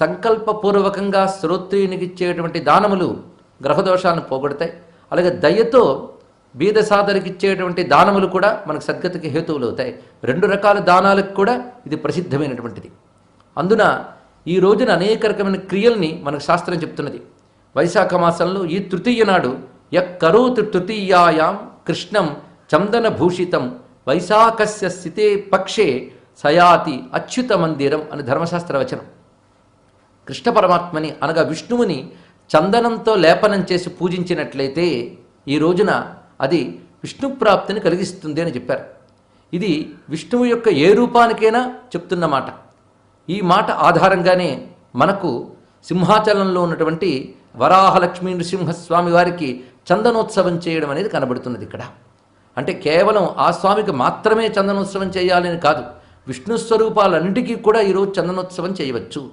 సంకల్పపూర్వకంగా శ్రోత్రియునికి ఇచ్చేటువంటి దానములు గ్రహదోషాలను పోగొడతాయి. అలాగే దయతో బీద సాధనకి ఇచ్చేటువంటి దానములు కూడా మనకు సద్గతికి హేతువులు అవుతాయి రెండు రకాల దానాలకు కూడా ఇది ప్రసిద్ధమైనటువంటిది. అందున ఈ రోజున అనేక రకమైన క్రియల్ని మనకు శాస్త్రం చెప్తున్నది. వైశాఖ మాసంలో ఈ తృతీయ నాడు యక్కరోతు తృతీయాయాం కృష్ణం చందన భూషితం వైశాఖస్య స్థితే పక్షే సయాతి అచ్యుత మందిరం అని ధర్మశాస్త్ర వచనం. కృష్ణ పరమాత్మని అనగా విష్ణువుని చందనంతో లేపనం చేసి పూజించినట్లయితే ఈ రోజున అది విష్ణు ప్రాప్తిని కలిగిస్తుంది అని చెప్పారు. ఇది విష్ణువు యొక్క ఏ రూపానికైనా చెప్తున్న మాట. ఈ మాట ఆధారంగానే మనకు సింహాచలంలో ఉన్నటువంటి వరాహలక్ష్మీ నృసింహస్వామి వారికి చందనోత్సవం చేయడం అనేది కనబడుతున్నది ఇక్కడ. అంటే కేవలం ఆ స్వామికి మాత్రమే చందనోత్సవం చేయాలని కాదు విష్ణు స్వరూపాలన్నిటికీ కూడా ఈరోజు చందనోత్సవం చేయవచ్చు.